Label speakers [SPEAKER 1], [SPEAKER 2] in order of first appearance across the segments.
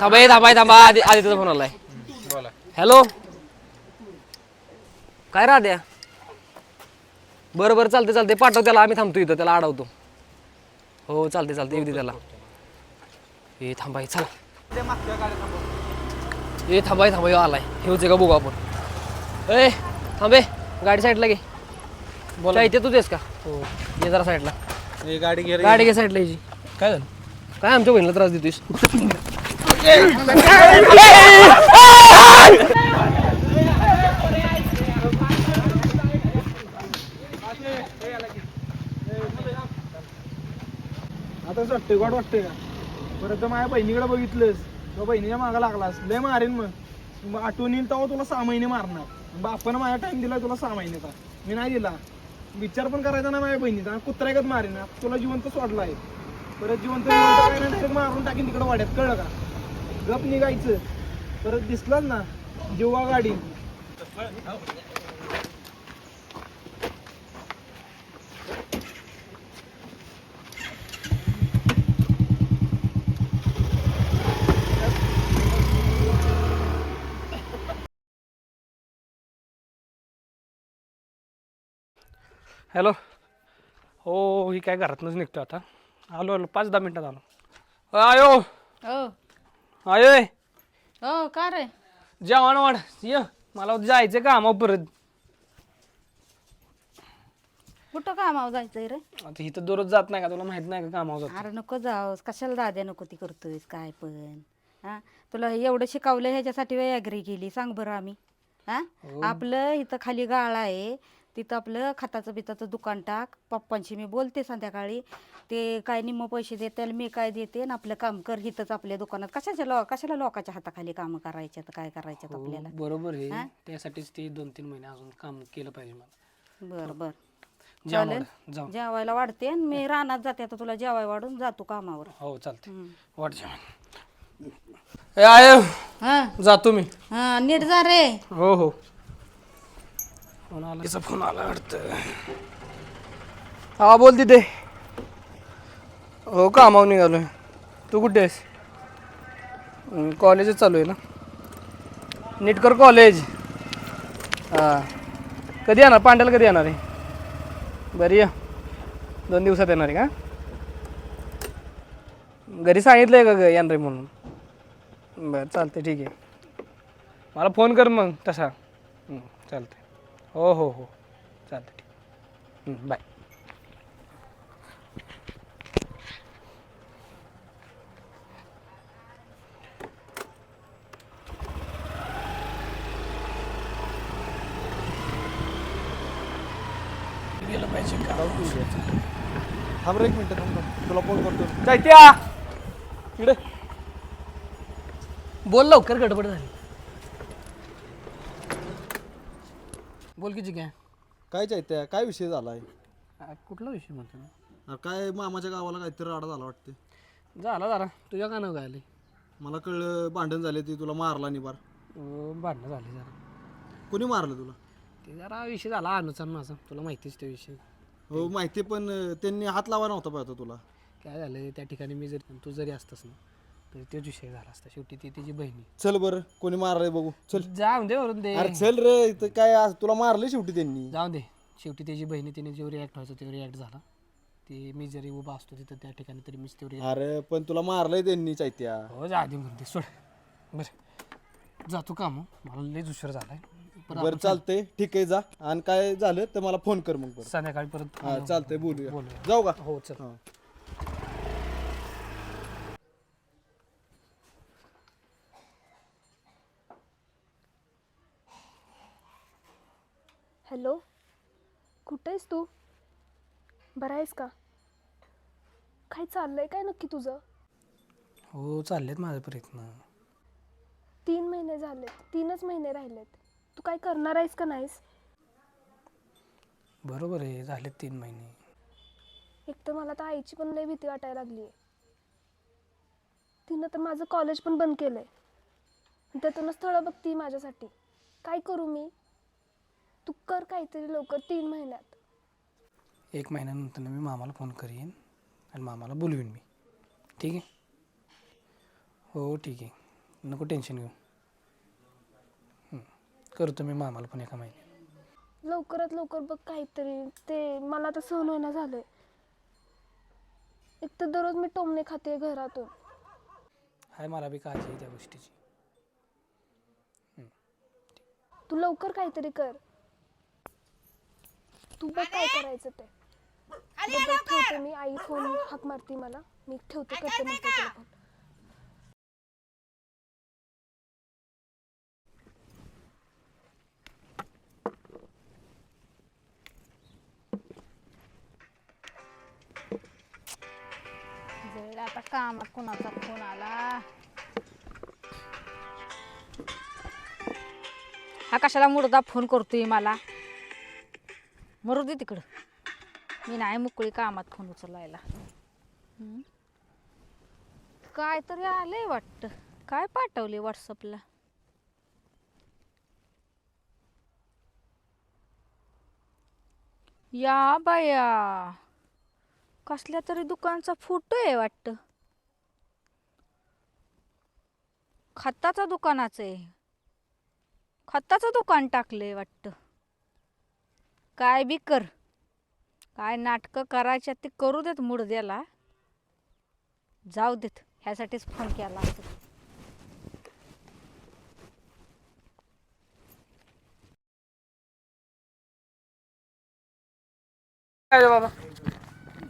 [SPEAKER 1] थांबा हे थांबा हे थांबा आधी आदित्यचा फोन आलाय.
[SPEAKER 2] बोला.
[SPEAKER 1] हॅलो काय राहत्या बरं बरं चालते चालते पाठव त्याला. आम्ही थांबतो इथं. त्याला अडवतो. हो चालते चालते येऊ दे त्याला. हे थांबा हे चला. हे थांबा हे थांबा ह्यो आलाय हेच का बघू आपण. ए थांबे. गाडी साईडला घे. बोला. इथे तू देस का? हो ये जरा साईडला.
[SPEAKER 2] गाडी घे.
[SPEAKER 1] गाडी घे साईडला याची
[SPEAKER 2] काय झालं?
[SPEAKER 1] काय आमच्या बहिणीला त्रास देतोयस?
[SPEAKER 3] आता वाटतंय गोड वाटतंय का? परत तर माझ्या बहिणीकडे बघितलंस तो बहिणीच्या मागं लागलास लय मारेन मग. मग आठवण येईल तेव्हा तुला सहा महिने मारणार. बापानं माझ्या टाइम दिला तुला सहा महिन्याचा मी नाही दिला. विचार पण करायचा ना माझ्या बहिणीचा. कुत्र्यागत मारेन. तुला जिवंत सोडला आहे. परत जिवंत जिवंत मारून टाकीन तिकडे वाड्यात कळलं का? गप निघायचं. परत दिसलाच ना जेव्हा गाडी.
[SPEAKER 4] हॅलो. हो ही काय घरातनंच निघतो आता. आलो आलो. पाच दहा मिनिटात आलो. आयो.
[SPEAKER 5] हो.
[SPEAKER 4] आयो.
[SPEAKER 5] हो का रे?
[SPEAKER 4] जेवण वाढ. ये. मला जायचं कामावर परत.
[SPEAKER 5] कुठं कामावर जायचंय रे?
[SPEAKER 4] आता इथं दररोज जात नाही का? तुला माहीत नाही का कामावर जात?
[SPEAKER 5] अरे नको जाऊस. कशाला दाद्या नको ती करतोयस? काय पण. हा? तुला हे एवढं शिकवलं ह्याच्यासाठी वेळ ॲग्री केली. सांग बरं आम्ही. हा. आपलं इथं खाली गाळा आहे. तिथं आपलं खताचं बिताचं दुकान टाक. पप्पांशी मी बोलते संध्याकाळी. ते काय निम्म पैसे देते मी काय देते आणि आपलं काम कर इथंच आपल्या दुकानात. कशाच्या लो कशाला लोकांच्या हाताखाली कामं करायचे काय करायचे आपल्याला?
[SPEAKER 4] बरोबर
[SPEAKER 5] हा?
[SPEAKER 4] आहे त्यासाठीच ते दोन तीन महिने अजून काम केलं पाहिजे मला.
[SPEAKER 5] बर चालेल.
[SPEAKER 4] जाऊ
[SPEAKER 5] जेवायला वाढते आणि मी रानात जाते. आता तुला जेवाय वाढून जातो कामावर.
[SPEAKER 4] हो चालते. वाट जेवण. ए आयो
[SPEAKER 5] हा?
[SPEAKER 4] जातो मी
[SPEAKER 5] हा नीट जा रे.
[SPEAKER 4] हो हो. फोन आला तिचा फोन आला वाटतं हा बोल तिथे हो कामावर निघालोय तू कुठे आहेस कॉलेजच चालू आहे ना? नीट कर कॉलेज हां. कधी येणार? पांड्याला कधी येणार आहे? बरी या दोन दिवसात येणार आहे का? घरी सांगितलं आहे का ग येणार आहे म्हणून? बरं चालते ठीक आहे. मला फोन कर मग तसा. चालते हो हो हो. चालते ठीक. हं, बाय.
[SPEAKER 3] थांब रे एक मिनिट थांब थांब. तुला फोन करतो.
[SPEAKER 4] जायत्या इकडे. बोल लवकर गडबड झाली. बोल की काय
[SPEAKER 3] काय चाहत्या काय विषय झालाय?
[SPEAKER 4] कुठला विषय म्हणतो ना
[SPEAKER 3] अरे काय मामाच्या गावाला काहीतरी राडा झाला वाटते.
[SPEAKER 4] झाला जरा. तुझ्या का नाव आले
[SPEAKER 3] मला कळलं भांडण झाले ती तुला मारला निबार
[SPEAKER 4] भांडणं झाली जरा.
[SPEAKER 3] कोणी मारलं तुला?
[SPEAKER 4] ते जरा विषय झाला अनुचा माझा. तुला माहितीच ते विषय.
[SPEAKER 3] हो माहिती पण अं, त्यांनी हात लावा नव्हता पाहिजे तुला.
[SPEAKER 4] काय झालं त्या ठिकाणी मी जरी तू जरी असतास ना तरी तोच विषय झाला असता. शेवटी ती तिची बहिणी.
[SPEAKER 3] चल बरं कोणी मारलंय बघू. चल.
[SPEAKER 4] जाऊन दे वरून दे.
[SPEAKER 3] अरे चल रे इथं काय आज तुला मारलं शेवटी त्यांनी.
[SPEAKER 4] जाऊन दे. शेवटी त्याची बहिणी तिने जेव्हा रिॲक्ट व्हायचं तेव्हा रिॲक्ट झाला. ते मी जरी उभा असतो तिथं त्या ठिकाणी तरी मीच तेवढी
[SPEAKER 3] अरे पण तुला मारलंय त्यांनी चाहत्या
[SPEAKER 4] हो जा आधी म्हणते सोड. बरं. जातो का मग मला लयच उशीर झालाय. पण
[SPEAKER 3] बरं चालतंय. ठीक आहे जा. आणि काय झालं तर मला फोन कर मग बरं
[SPEAKER 4] संध्याकाळी परत
[SPEAKER 3] हा चालतंय बोलूया.
[SPEAKER 4] बोलूया.
[SPEAKER 3] जाऊ का?
[SPEAKER 4] हो चल.
[SPEAKER 3] हा.
[SPEAKER 6] हॅलो? कुठं आहेस तू? बरा आहेस का? काय चाललंय काय नक्की तुझं?
[SPEAKER 4] हो चाललेत माझे प्रयत्न.
[SPEAKER 6] तीन महिने झालेत. तीनच महिने राहिलेत. तू काय करणार आहेस का नाहीस?
[SPEAKER 4] बरोबर आहे झालेत तीन महिने.
[SPEAKER 6] एक तर मला तर आईची पण लय भीती वाटायला लागली आहे तिनं तर माझं कॉलेज पण बंद केलंय. आणि त्यातूनच स्थळं बघती माझ्यासाठी. काय करू मी? तू कर काहीतरी लवकर तीन महिन्यात.
[SPEAKER 4] एक महिन्यानंतर मी मामाला फोन करीन आणि मामाला बोलवीन मी. ठीक आहे? हो ठीक आहे. नको टेन्शन घेऊ. हं. करतो मी मामाला पण एका महिन्यात.
[SPEAKER 6] लवकरात लवकर बघ काहीतरी. ते मला तर सहन होईना झालंय. एक तर दररोज मी टोमणे खाते घरातून.
[SPEAKER 4] हाय मला बी काळजी आहे त्या गोष्टीची.
[SPEAKER 6] तू लवकर काहीतरी कर. तू बघ काय करायचं ते. बरं, बरं, ठेवते मी आई फोन हाक मारते मला. मी ठेवते करते तुला फोन
[SPEAKER 2] वेळ आता कामात कोणाचा फोन आला? हा कशाला मुर्दा फोन करतोय मला? मरू दे तिकडं. मी नाही मुकळी कामात फोन उचलायला. हम्म. काय तरी आलंय वाटतं. काय पाठवले व्हॉट्सअपला? या बाया. कसल्या तरी दुकानचा फोटो आहे वाटतं. खताचा दुकानाचं आहे. खताचं दुकान टाकलंय वाटतं. काय बी कर. काय नाटकं करायच्या ते करू देत मुडद्याला. जाऊ देत ह्यासाठीच फोन केला
[SPEAKER 4] काय रे बाबा?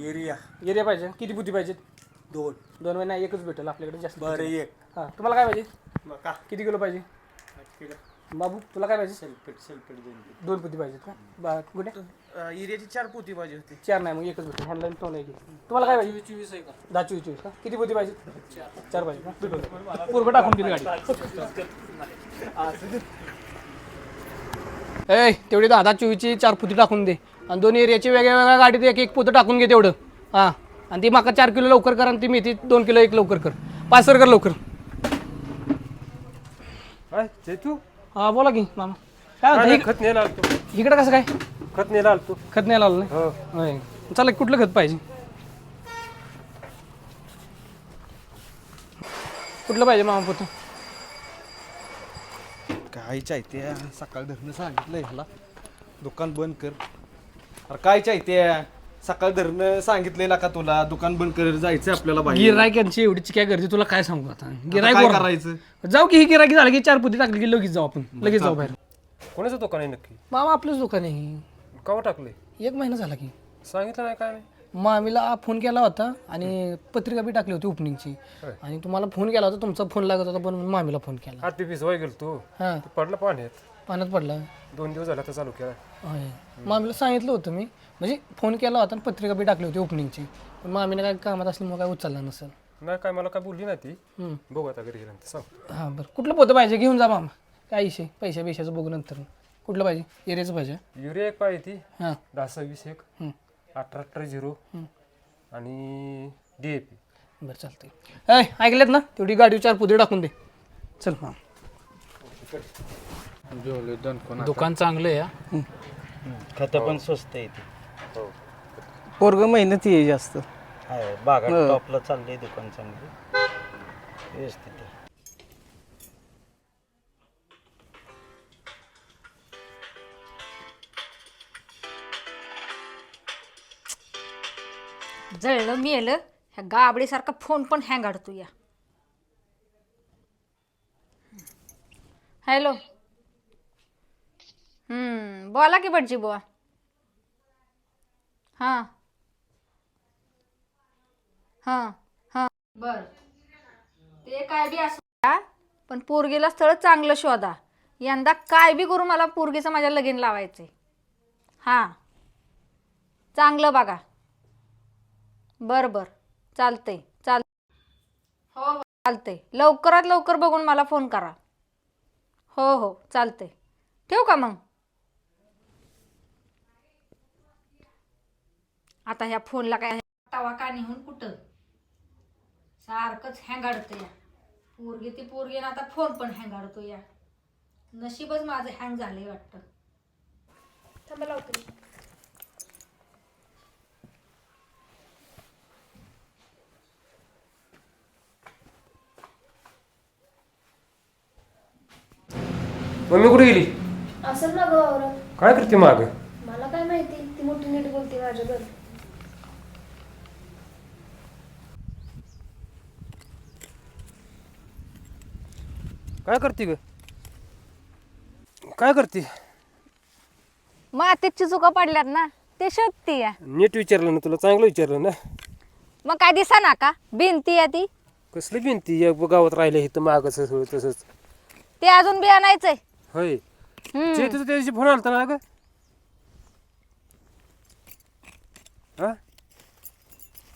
[SPEAKER 7] एरिया.
[SPEAKER 4] एरिया पाहिजे. किती बुद्धी पाहिजेत?
[SPEAKER 7] दोन.
[SPEAKER 4] दोन महिना एकच भेटेल आपल्याकडे जास्त
[SPEAKER 7] बरं. एक.
[SPEAKER 4] हां तुम्हाला काय पाहिजे? किती किलो पाहिजे? बाबू तुला काय पाहिजे?
[SPEAKER 7] सेल्फेट सेल्फेट दोन
[SPEAKER 4] दोन पोती पाहिजेत का? बा कुठे
[SPEAKER 3] चार पोती पाहिजे होती.
[SPEAKER 4] चार नाही मग एकच भेटेल ऑनलाईन तो नाही तुम्हाला काय पाहिजे? चोवीस आहे का? दहा चोवीस चोवीस का किती पोती पाहिजे चार पाहिजे का भेटून पूर्व टाकून दिली गाडी. ए तेवढी दहा दहा चोवीसची चार पोती टाकून दे. आणि दोन एरियाची वेगळ्या वेगळ्या गाडीत एक एक पोतं टाकून घे तेवढं. हां. आणि ती माका चार किलो लवकर कर आणि ती मेथी दोन किलो एक लवकर कर. पाच सर कर लवकर.
[SPEAKER 8] तू
[SPEAKER 4] हां बोला की मामा. काय म्हणता इक-
[SPEAKER 8] खत नेला आलतो
[SPEAKER 4] इकडं कसं काय?
[SPEAKER 8] खत नेला आलतो
[SPEAKER 4] खत नाही लावलं नाही?
[SPEAKER 8] हो.
[SPEAKER 4] होय. चला कुठलं खत पाहिजे? कुठलं पाहिजे मामा पोतं
[SPEAKER 7] काय चाहते सकाळ धरणं सांगितलंय ह्याला. दुकान बंद कर. अरे काय चाहते सकाळ धरणं सांगितलेला का तुला? दुकान बंद कर जायचं आपल्याला बाहेर.
[SPEAKER 4] गिरायकांची एवढीची काय गर्दी तुला काय सांगू आता? गिरायक
[SPEAKER 7] काय
[SPEAKER 4] वर-
[SPEAKER 7] करायचं?
[SPEAKER 4] जाऊ की ही गिरायकी झाली की चार पुती टाकली की लगेच जाऊ आपण. लगेच जाऊ बाहेर.
[SPEAKER 8] कोणाचं दुकान आहे नक्की?
[SPEAKER 4] मामा आपलंच दुकान आहे.
[SPEAKER 8] कवा टाकले
[SPEAKER 4] एक महिना झाला की.
[SPEAKER 8] सांगितलं नाही काय? नाही
[SPEAKER 4] मामीला फोन केला होता आणि पत्रिका बी टाकली होती ओपनिंगची. आणि तुम्हाला फोन केला होता तुमचा फोन लागत होता पण मामीला फोन केला.
[SPEAKER 8] आठ ते वीस वय गेलो तू
[SPEAKER 4] हां.
[SPEAKER 8] ते पडलं पाण्यात.
[SPEAKER 4] पाण्यात पडला.
[SPEAKER 8] दोन दिवस झाला तर चालू केला
[SPEAKER 4] होय. मामीला सांगितलं होतं मी. म्हणजे फोन केला होता आणि पत्रिका बी टाकली होती ओपनिंगची पण मामीने काय कामात असल्यामुळे काय उचलला नसेल.
[SPEAKER 8] नाही काय मला काय बोलली नाही ती.
[SPEAKER 4] हम्म.
[SPEAKER 8] बघू आता घरी गेल्यानंतर सांग.
[SPEAKER 4] हां बरं. कुठलं पोतं पाहिजे? घेऊन जा मामा. काय विषय? पैशा पैशाचं बघू नंतर. कुठलं पाहिजे? एरियाचं पाहिजे.
[SPEAKER 8] युरिया एक पाहिजे ती.
[SPEAKER 4] हां.
[SPEAKER 8] दहा सव्वीस एक.
[SPEAKER 4] हम्म.
[SPEAKER 8] अठरा अठरा झिरो. आणि डी ए पी.
[SPEAKER 4] बरं चालतंय. ऐ ऐकलेत ना? तेवढी गाडी चार पुदे टाकून दे. चल हां
[SPEAKER 9] दुकान चांगलं आहे
[SPEAKER 7] खत पण स्वस्त आहे
[SPEAKER 10] पोरग मेहनती आहे जास्त.
[SPEAKER 7] बागा टॉपला चाललंय दुकान चांगलं. व्यवस्थित आहे.
[SPEAKER 2] जळलं मेलं ह्या गाबडीसारखा फोन पण हँग अडतो या. हॅलो. हम्म बोला की भटजी बुवा. हां. हां हां. बर. ते काय बी असू. द्या, पण पोरगीला स्थळ चांगलं शोधा. यंदा काय बी करू मला पोरगीचं माझ्या लगीन लावायचंय. हां. चांगलं बघा. बर बर. चालतंय चाल हो हो. चालतंय. लवकरात लवकर बघून मला फोन करा. हो हो. चालतंय. ठेवू का मग? आता ह्या फोनला काय टावा कानीहून कुठं? सारखंच हँगाडतो या. पोरगी ती पोरगी आता फोन पण हँगाडतो या. नशीबच माझं हँग झालंय वाटत.
[SPEAKER 6] थांबा लावतो
[SPEAKER 8] मम्मी कुठे गेली?
[SPEAKER 6] असं ना गं
[SPEAKER 8] काय करते माग?
[SPEAKER 6] मला काय माहिती ती मोठी नीट बोलते माझ्याबरोबर.
[SPEAKER 8] काय करते ग? काय करते?
[SPEAKER 2] मातीची चुका पडल्यात ना ते शोधती आहे
[SPEAKER 8] नीट विचारलं ना तुला चांगलं विचारलं ना.
[SPEAKER 2] मग काय दिसा ना का? भिंती आहे ती.
[SPEAKER 8] कसली भिंती? या गावात राहिले इथं मागच तसंच.
[SPEAKER 2] ते अजून बी आणायचंय.
[SPEAKER 8] होय.
[SPEAKER 2] हम्म.
[SPEAKER 8] तुझं त्या दिवशी फोन आलता ना ग? हा?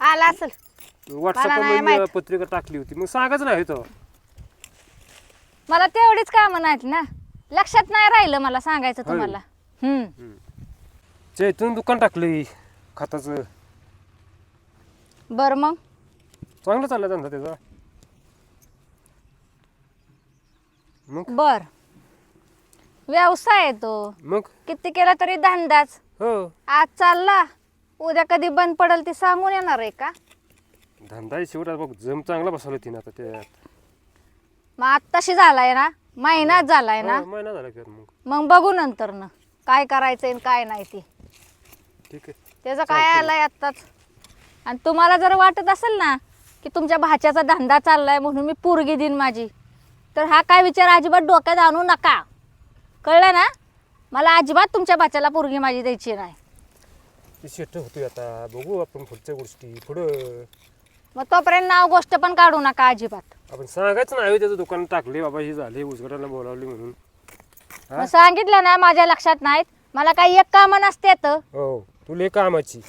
[SPEAKER 2] आला असेल. मला नाही
[SPEAKER 8] व्हॉट्सअपवर
[SPEAKER 2] माहीत.
[SPEAKER 8] पत्रिका टाकली होती. मग सांगायचं नाही तो.
[SPEAKER 2] मला तेवढीच कामं नाहीत ना. लक्षात नाही राहिलं मला सांगायचं. तुम्हाला. हम्म.
[SPEAKER 8] चैतून दुकान टाकलं खताचं.
[SPEAKER 2] बर मग.
[SPEAKER 8] चांगलं चाललं धंदा त्याचा. मग?
[SPEAKER 2] बर. व्यवसाय आहे तो.
[SPEAKER 8] मग?
[SPEAKER 2] किती केला तरी धंदाच.
[SPEAKER 8] हो.
[SPEAKER 2] आज चालला. उद्या कधी बंद पडेल ते सांगून येणार आहे का?
[SPEAKER 8] धंदा आहे शेवट बघ. जम चांगला बसवला तिने आता त्यात.
[SPEAKER 2] मग आत्ताशी झालाय ना? महिनाच झालाय ना?
[SPEAKER 8] हो, महिना झाला मग.
[SPEAKER 2] मग बघू नंतर ना. काय करायचंय आणि काय नाही ते.
[SPEAKER 8] ठीक आहे.
[SPEAKER 2] त्याचं काय आलंय आत्ताच? आणि तुम्हाला जर वाटत असेल ना की तुमच्या भाच्याचा धंदा चाललाय म्हणून मी पोरगी देईन माझी तर हा काय विचार अजिबात डोक्यात आणू नका. कळलं ना? मला अजिबात तुमच्या भाच्याला पोरगी माझी द्यायची नाही.
[SPEAKER 8] ते शेट होतोय आता. बघू आपण पुढच्या गोष्टी. पुढं
[SPEAKER 2] मग तोपर्यंत नाव गोष्ट पण काढू नका अजिबात.
[SPEAKER 8] आपण सांगायचं नाही त्याचं दुकान टाकले बाबा हे झाले उजगडाला बोलावले म्हणून.
[SPEAKER 2] मग सांगितलं ना माझ्या लक्षात नाहीत. मला काही एक कामं नसते तर.
[SPEAKER 8] हो तुला कामाची.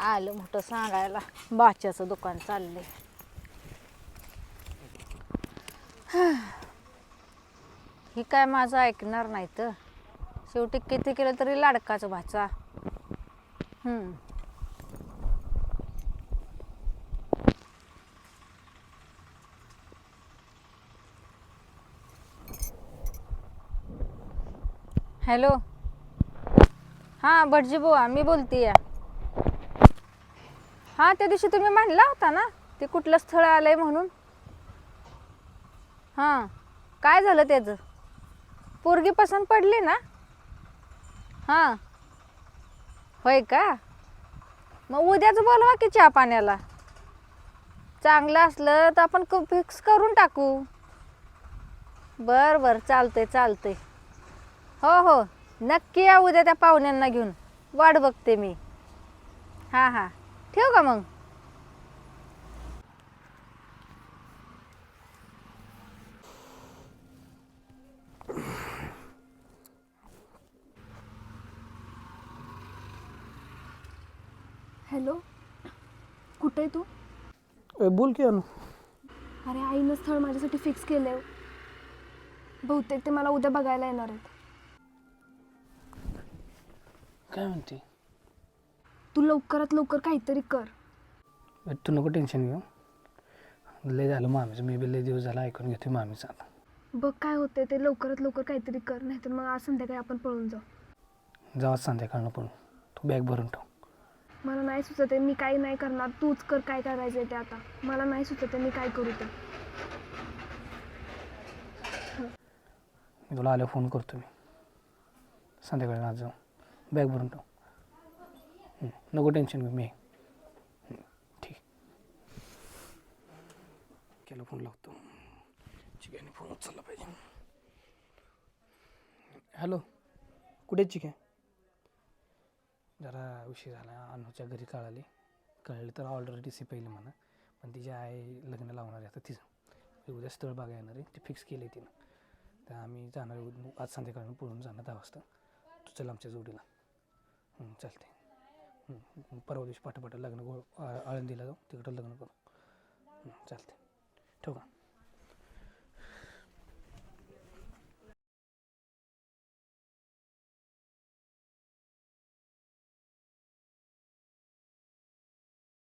[SPEAKER 2] आलं मोठं सांगायला. बाच्याचं दुकान चाललंय. ही. काय माझं ऐकणार नाही तर शेवटी किती केलं तरी लाडकाच भाचा हम्म. हॅलो. हां भटजी बुवा मी बोलतीये. हां त्या दिवशी तुम्ही म्हणला होता ना? ते कुठलं स्थळ आलंय म्हणून? हां. काय झालं त्याचं? पोरगी पसंत पडली ना? हां. होय का? मग उद्याच बोलवा की चहा पाण्याला. चांगलं असलं तर आपण फिक्स करून टाकू. बरं बरं. चालतंय चालतंय. हो हो. नक्की या उद्या त्या पाहुण्यांना घेऊन. वाट बघते मी. हां हां. ठेवू का मग?
[SPEAKER 6] हॅलो? कुठे आहे तू?
[SPEAKER 4] ए, बोल की अनु.
[SPEAKER 6] अरे आईनं स्थळ माझ्यासाठी फिक्स केलंय बहुतेक ते मला उद्या बघायला येणार आहेत.
[SPEAKER 4] काय म्हणते?
[SPEAKER 6] तू लवकरात लवकर काहीतरी कर.
[SPEAKER 4] ए, तू नको टेन्शन घेऊ. लय झालं मामीचं. मी बी लय दिवस झाला ऐकून घेतोय मामीचं आता.
[SPEAKER 6] बघ काय होते ते लवकरात लवकर काहीतरी कर नाहीतर मग आज संध्याकाळी आपण पळून जाऊ.
[SPEAKER 4] जावा संध्याकाळनं पण तू बॅग भरून ठेव.
[SPEAKER 6] मला नाही सुचत आहे मी काही नाही करणार. तूच कर काय करायचं ते आता. मला नाही सुचत आहे मी काय करू ते.
[SPEAKER 4] मी तुला आल्यावर फोन करतो मी. संध्याकाळी आज जाऊ. बॅग भरून ठेव. हं, नको टेन्शन घेऊ मी आहे. हं, ठीक. केला फोन लावतो. चिकन फोन उचलला पाहिजे. हॅलो कुठे आहे जरा उशीर झाला अनुच्या घरी कळाली. कळली तर ऑलरेडी सी पहिली म्हणा. पण तिची आई लग्न लावणार आहे आता तिचं. म्हणजे उद्या स्थळ बघा येणार आहे. ती फिक्स केली तिनं. तर आम्ही जाणार आज संध्याकाळी पळून जाणार दहा वाजता. तू चल आमच्या जोडीला. चालते परवा दिवशी पाठोपाठ लग्न गो आळंदीला जाऊ. तिकडं लग्न करू. चालते ठेवू का?